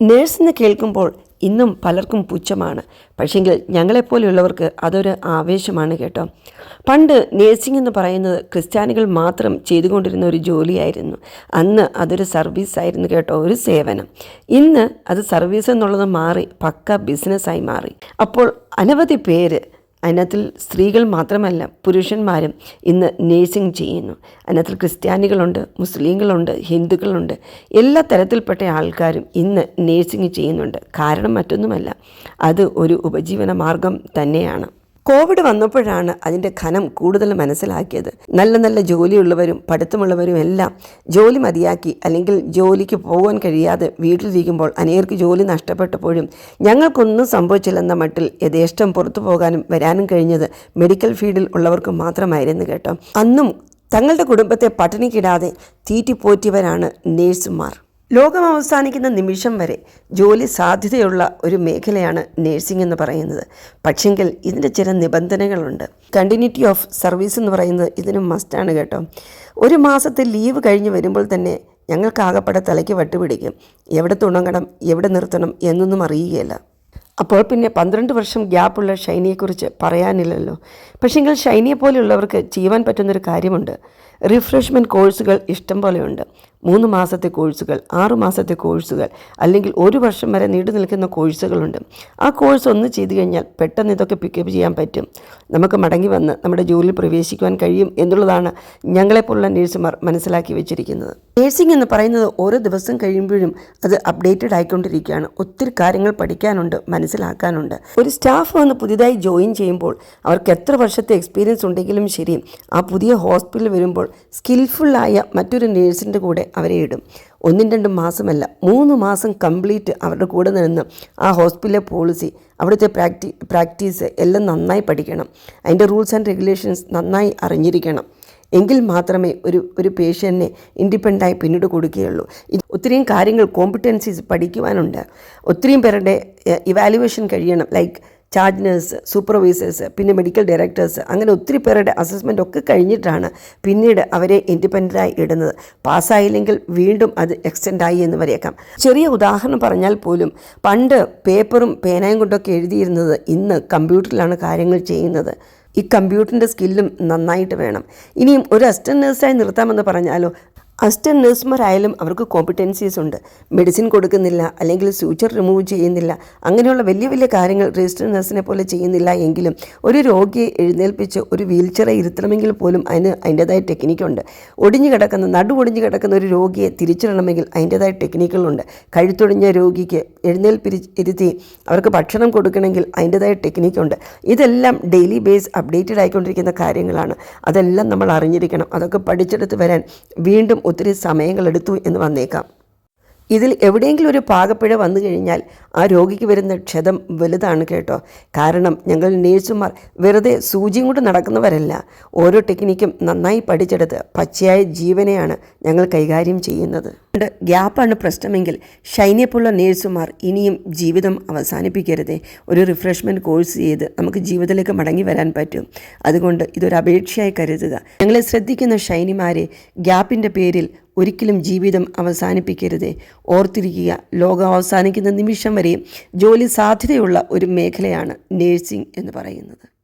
Nurse എന്ന് കേൾക്കുമ്പോൾ ഇന്നും പലർക്കും പുച്ഛമാണ്. പക്ഷെങ്കിൽ ഞങ്ങളെപ്പോലെയുള്ളവർക്ക് അതൊരു ആവേശമാണ് കേട്ടോ. പണ്ട് നേഴ്സിംഗ് എന്ന് പറയുന്നത് ക്രിസ്ത്യാനികൾ മാത്രം ചെയ്തുകൊണ്ടിരുന്ന ഒരു ജോലിയായിരുന്നു. അന്ന് അതൊരു സർവീസ് ആയിരുന്നു കേട്ടോ ഒരു സേവനം. ഇന്ന് അത് സർവീസ് എന്നുള്ളത് മാറി പക്ക ബിസിനസ്സായി മാറി. അപ്പോൾ അനവധി പേര് അതിനകത്തിൽ സ്ത്രീകൾ മാത്രമല്ല പുരുഷന്മാരും ഇന്ന് നേഴ്സിംഗ് ചെയ്യുന്നു. അതിനകത്തിൽ ക്രിസ്ത്യാനികളുണ്ട് മുസ്ലിങ്ങളുണ്ട് ഹിന്ദുക്കളുണ്ട്. എല്ലാ തരത്തിൽപ്പെട്ട ആൾക്കാരും ഇന്ന് നേഴ്സിംഗ് ചെയ്യുന്നുണ്ട്. കാരണം മറ്റൊന്നുമല്ല അത് ഒരു ഉപജീവന മാർഗം തന്നെയാണ്. കോവിഡ് വന്നപ്പോഴാണ് അതിന്റെ ഘനം കൂടുതൽ മനസ്സിലാക്കിയത്. നല്ല നല്ല ജോലിയുള്ളവരും പഠിത്തമുള്ളവരും എല്ലാം ജോലി മതിയാക്കി അല്ലെങ്കിൽ ജോലിക്ക് പോകാൻ കഴിയാതെ വീട്ടിലിരിക്കുമ്പോൾ അനേകർക്ക് ജോലി നഷ്ടപ്പെട്ടപ്പോഴും ഞങ്ങൾക്കൊന്നും സംഭവിച്ചില്ലെന്ന മട്ടിൽ യഥേഷ്ടം പുറത്തു പോകാനും വരാനും കഴിഞ്ഞത് മെഡിക്കൽ ഫീൽഡിൽ ഉള്ളവർക്ക് മാത്രമായിരുന്നു കേട്ടോ. അന്നും തങ്ങളുടെ കുടുംബത്തെ പട്ടിണിക്കിടാതെ തീറ്റിപ്പോറ്റിയവരാണ് നേഴ്സുമാർ. ലോകം അവസാനിക്കുന്ന നിമിഷം വരെ ജോലി സാധ്യതയുള്ള ഒരു മേഖലയാണ് നേഴ്സിംഗ് എന്ന് പറയുന്നത്. പക്ഷെങ്കിൽ ഇതിന്റെ ചില നിബന്ധനകളുണ്ട്. കണ്ടിന്യൂറ്റി ഓഫ് സർവീസ് എന്ന് പറയുന്നത് ഇതിന് മസ്റ്റാണ് കേട്ടോ. ഒരു മാസത്തെ ലീവ് കഴിഞ്ഞ് വരുമ്പോൾ തന്നെ ഞങ്ങൾക്കാകപ്പെടെ തലയ്ക്ക് വട്ടുപിടിക്കും. എവിടെ തുടങ്ങണം എവിടെ നിർത്തണം എന്നൊന്നും അറിയുകയില്ല. അപ്പോൾ പിന്നെ പന്ത്രണ്ട് വർഷം ഗ്യാപ്പുള്ള ഷൈനിയെക്കുറിച്ച് പറയാനില്ലല്ലോ. പക്ഷേങ്കിൽ ഷൈനിയെ പോലെയുള്ളവർക്ക് ചെയ്യുവാൻ പറ്റുന്നൊരു കാര്യമുണ്ട്. റിഫ്രഷ്മെന്റ് കോഴ്സുകൾ ഇഷ്ടം പോലെയുണ്ട്. മൂന്ന് മാസത്തെ കോഴ്സുകൾ ആറ് മാസത്തെ കോഴ്സുകൾ അല്ലെങ്കിൽ ഒരു വർഷം വരെ നീണ്ടു നിൽക്കുന്ന കോഴ്സുകളുണ്ട്. ആ കോഴ്സ് ഒന്ന് ചെയ്തു കഴിഞ്ഞാൽ പെട്ടെന്ന് ഇതൊക്കെ പിക്കപ്പ് ചെയ്യാൻ പറ്റും. നമുക്ക് മടങ്ങി വന്ന് നമ്മുടെ ജോലിയിൽ പ്രവേശിക്കുവാൻ കഴിയും എന്നുള്ളതാണ് ഞങ്ങളെപ്പോലുള്ള നേഴ്സുമാർ മനസ്സിലാക്കി വെച്ചിരിക്കുന്നത്. നേഴ്സിംഗ് എന്ന് പറയുന്നത് ഓരോ ദിവസം കഴിയുമ്പോഴും അത് അപ്ഡേറ്റഡ് ആയിക്കൊണ്ടിരിക്കുകയാണ്. ഒത്തിരി കാര്യങ്ങൾ പഠിക്കാനുണ്ട് മനസ്സിലാക്കാനുണ്ട്. ഒരു സ്റ്റാഫ് വന്ന് പുതിയതായി ജോയിൻ ചെയ്യുമ്പോൾ അവർക്ക് എത്ര വർഷത്തെ എക്സ്പീരിയൻസ് ഉണ്ടെങ്കിലും ശരി ആ പുതിയ ഹോസ്പിറ്റലിൽ വരുമ്പോൾ സ്കിൽഫുള്ളായ മറ്റൊരു നേഴ്സിന്റെ കൂടെ അവരെ ഇടും. ഒന്നും രണ്ടും മാസമല്ല മൂന്ന് മാസം കംപ്ലീറ്റ് അവരുടെ കൂടെ നിന്ന് ആ ഹോസ്പിറ്റലിലെ പോളിസി അവിടുത്തെ പ്രാക്ടി പ്രാക്ടീസ് എല്ലാം നന്നായി പഠിക്കണം. അതിന്റെ റൂൾസ് ആൻഡ് റെഗുലേഷൻസ് നന്നായി അറിഞ്ഞിരിക്കണം. എങ്കിൽ മാത്രമേ ഒരു ഒരു പേഷ്യന്റിനെ ഇൻഡിപെൻഡായി പിന്നീട് കൊടുക്കുകയുള്ളൂ. ഒത്തിരിയും കാര്യങ്ങൾ കോമ്പിറ്റൻസീസ് പഠിക്കുവാനുണ്ട്. ഒത്തിരിയും പേരുടെ ഇവാലുവേഷൻ കഴിയണം. ലൈക്ക് ചാർജ് നേഴ്സ് സൂപ്പർവൈസേഴ്സ് പിന്നെ മെഡിക്കൽ ഡയറക്ടേഴ്സ് അങ്ങനെ ഒത്തിരി പേരുടെ അസസ്മെന്റ് ഒക്കെ കഴിഞ്ഞിട്ടാണ് പിന്നീട് അവരെ ഇൻഡിപെൻഡന്റായി ഇടുന്നത്. പാസ്സായില്ലെങ്കിൽ വീണ്ടും അത് എക്സ്റ്റെൻഡ് ആയി എന്ന് വരേക്കാം. ചെറിയ ഉദാഹരണം പറഞ്ഞാൽ പോലും പണ്ട് പേപ്പറും പേനയും കൊണ്ടൊക്കെ എഴുതിയിരുന്നത് ഇന്ന് കമ്പ്യൂട്ടറിലാണ് കാര്യങ്ങൾ ചെയ്യുന്നത്. ഈ കമ്പ്യൂട്ടറിന്റെ സ്കില്ലും നന്നായിട്ട് വേണം. ഇനിയും ഒരു അസിസ്റ്റന്റ് നേഴ്സായി നിർത്താമെന്ന് പറഞ്ഞാലോ അസിസ്റ്റന്റ് നഴ്സുമാരായാലും അവർക്ക് കോമ്പിറ്റൻസീസ് ഉണ്ട്. മെഡിസിൻ കൊടുക്കുന്നില്ല അല്ലെങ്കിൽ സ്യൂച്ചർ റിമൂവ് ചെയ്യുന്നില്ല അങ്ങനെയുള്ള വലിയ വലിയ കാര്യങ്ങൾ രജിസ്റ്റർ നഴ്സിനെ പോലെ ചെയ്യുന്നില്ല എങ്കിലും ഒരു രോഗിയെ എഴുന്നേൽപ്പിച്ച് ഒരു വീൽ ചെയറെ ഇരുത്തണമെങ്കിൽ പോലും അതിന് അതിന്റെതായ ടെക്നിക്കുണ്ട് ഒടിഞ്ഞു കിടക്കുന്ന നടു ഒടിഞ്ഞു കിടക്കുന്ന ഒരു രോഗിയെ തിരിച്ചിടണമെങ്കിൽ അതിന്റെതായ ടെക്നിക്കുകളുണ്ട് കഴുത്തൊടിഞ്ഞ രോഗിക്ക് എഴുന്നേൽപ്പിരി ഇരുത്തി അവർക്ക് ഭക്ഷണം കൊടുക്കണമെങ്കിൽ അതിന്റെതായ ടെക്നിക്കുണ്ട് ഇതെല്ലാം ഡെയിലി ബേസ് അപ്ഡേറ്റഡ് ആയിക്കൊണ്ടിരിക്കുന്ന കാര്യങ്ങളാണ്. അതെല്ലാം നമ്മൾ അറിഞ്ഞിരിക്കണം. അതൊക്കെ പഠിച്ചെടുത്ത് വരാൻ വീണ്ടും ഒത്തിരി സമയങ്ങളെടുത്തു എന്ന് വന്നേക്കാം. ഇതിൽ എവിടെയെങ്കിലും ഒരു പാകപ്പിഴ വന്നു കഴിഞ്ഞാൽ ആ രോഗിക്ക് വരുന്ന ക്ഷതം വലുതാണ് കേട്ടോ. കാരണം ഞങ്ങൾ നേഴ്സുമാർ വെറുതെ സൂചിയും കൊണ്ട് നടക്കുന്നവരല്ല. ഓരോ ടെക്നിക്കും നന്നായി പഠിച്ചെടുത്ത് പച്ചയായ ജീവനെയാണ് ഞങ്ങൾ കൈകാര്യം ചെയ്യുന്നത്. ഗ്യാപ്പാണ് പ്രശ്നമെങ്കിൽ ഷൈനിയപ്പുള്ള നേഴ്സുമാർ ഇനിയും ജീവിതം അവസാനിപ്പിക്കരുതേ. ഒരു റിഫ്രഷ്മെന്റ് കോഴ്സ് ചെയ്ത് നമുക്ക് ജീവിതത്തിലേക്ക് മടങ്ങി വരാൻ പറ്റും. അതുകൊണ്ട് ഇതൊരു അപേക്ഷയായി കരുതുക. ഞങ്ങളെ ശ്രദ്ധിക്കുന്ന ഷൈനിമാരെ ഗ്യാപ്പിന്റെ പേരിൽ ഒരിക്കലും ജീവിതം അവസാനിപ്പിക്കരുതേ. ഓർത്തിരിക്കുക ലോകം അവസാനിക്കുന്ന നിമിഷം വരെ ജോലി സാധ്യതയുള്ള ഒരു മേഖലയാണ് നേഴ്സിംഗ് എന്ന് പറയുന്നത്.